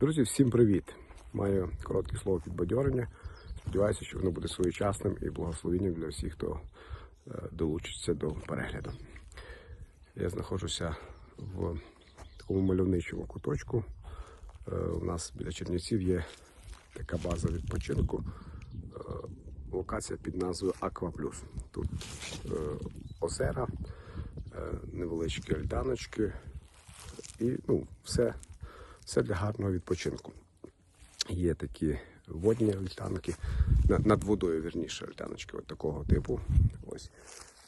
Друзі, всім привіт! Маю коротке слово підбадьорення. Сподіваюся, що воно буде своєчасним і благословенням для всіх, хто е, долучиться до перегляду. Я знаходжуся в такому мальовничому куточку. Е, У нас біля Чернівців є така база відпочинку. е, Локація під назвою Аква Плюс. Тут озера, невеличкі альтаночки і ну, все, все для гарного відпочинку. Є такі водні альтанки, над водою, вірніше, альтаночки от такого типу. Ось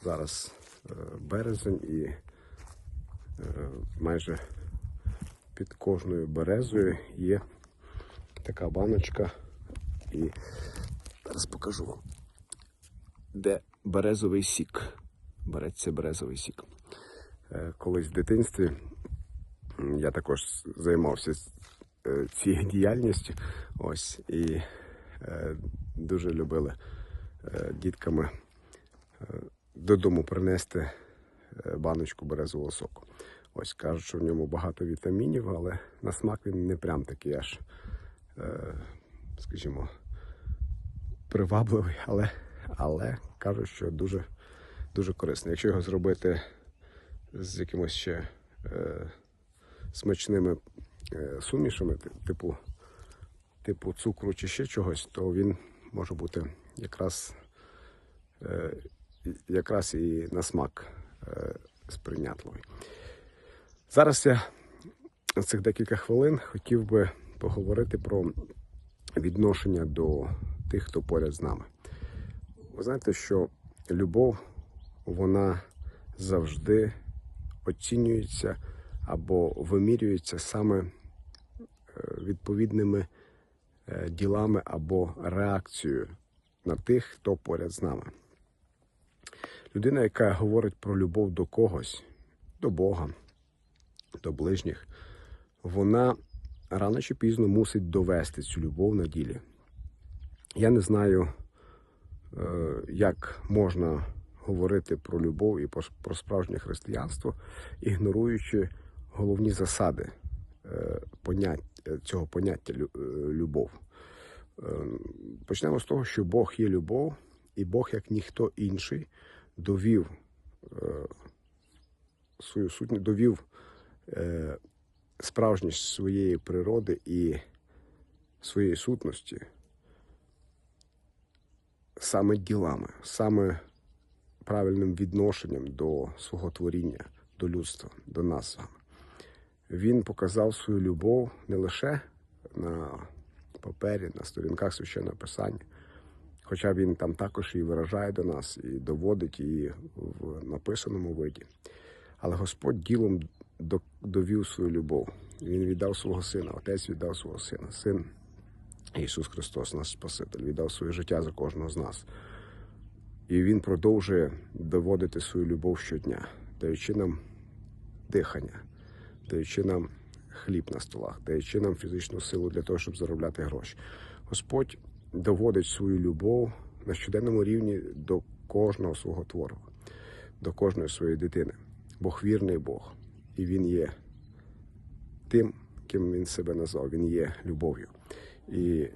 зараз е, березень і е, майже під кожною березою є така баночка. І зараз покажу вам, де березовий сік. Береться березовий сік. Е, Колись в дитинстві я також займався е, цією діяльністю. Ось і е, дуже любили е, дітками додому принести баночку березового соку. Ось кажуть, що в ньому багато вітамінів, але на смак він не прям такий аж, скажімо, привабливий, але, але кажуть, що дуже, дуже корисний. Якщо його зробити з якимось ще смачними е, сумішами, типу, типу цукру чи ще чогось, то він може бути якраз, е, якраз і на смак е, сприйнятливий. Зараз я цих декілька хвилин хотів би поговорити про відношення до тих, хто поряд з нами. Ви знаєте, що любов, вона завжди оцінюється або вимірюється саме е, відповідними е, ділами або реакцією на тих, хто поряд з нами. Людина, яка говорить про любов до когось, до Бога, до ближніх, вона рано чи пізно мусить довести цю любов на ділі. Я не знаю, е, як можна говорити про любов і про- про справжнє християнство, ігноруючи головні засади е, е, цього поняття е, любов. Почнемо з того, що Бог є любов, і Бог, як ніхто інший, довів свою сутність, довів справжність своєї природи і своєї сутності саме ділами, саме правильним відношенням до свого творіння, до людства, до нас. Він показав свою любов не лише на папері, на сторінках священного писання, хоча він там також і виражає до нас, і доводить її в написаному виді. Але Господь ділом довів свою любов. Він віддав свого сина, Отець віддав свого сина, син Ісус Христос, наш Спаситель, віддав своє життя за кожного з нас. І Він продовжує доводити свою любов щодня, даючи нам дихання, даючи нам хліб на столах, даючи нам фізичну силу для того, щоб заробляти гроші. Господь доводить свою любов на щоденному рівні до кожного свого твору, до кожної своєї дитини. Бог вірний Бог, і Він є тим, ким він себе назвав. Він є любов'ю. І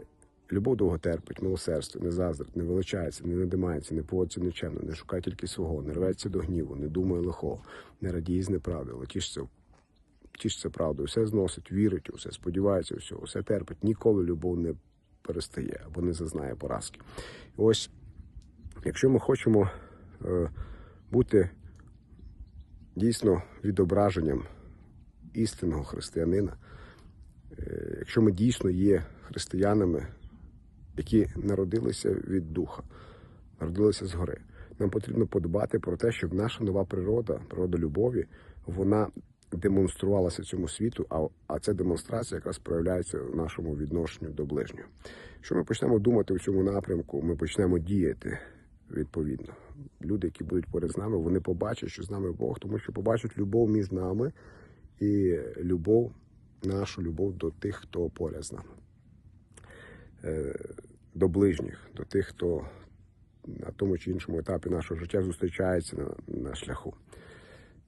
любов довго терпить, милосердство, не заздрить, не величається, не надимається, не поводиться нечемно, не шукає тільки свого, не рветься до гніву, не думає лихого, не радіє з неправди, але тішиться, тішиться правдою, все зносить, вірить у все, сподівається у всього, все терпить. Ніколи любов не перестає або не зазнає поразки. Ось, якщо ми хочемо е, бути дійсно відображенням істинного християнина, е, якщо ми дійсно є християнами, які народилися від духа, народилися згори, нам потрібно подбати про те, щоб наша нова природа, природа любові, вона демонструвалася цьому світу, а, а ця демонстрація якраз проявляється в нашому відношенню до ближнього. Якщо ми почнемо думати в цьому напрямку, ми почнемо діяти відповідно. Люди, які будуть поряд з нами, вони побачать, що з нами Бог, тому що побачать любов між нами і любов, нашу любов до тих, хто поряд з нами, Е, до ближніх, до тих, хто на тому чи іншому етапі нашого життя зустрічається на, на шляху.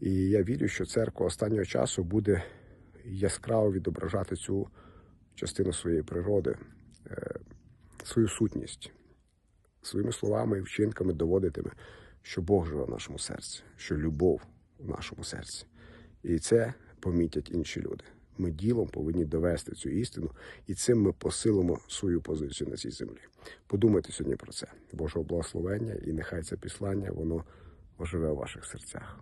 І я вірю, що церква останнього часу буде яскраво відображати цю частину своєї природи, е, свою сутність, своїми словами і вчинками доводитиме, що Бог живе в нашому серці, що любов в нашому серці. І це помітять інші люди. Ми ділом повинні довести цю істину, і цим ми посилимо свою позицію на цій землі. Подумайте сьогодні про це. Божого благословення, і нехай це післання воно оживе в ваших серцях.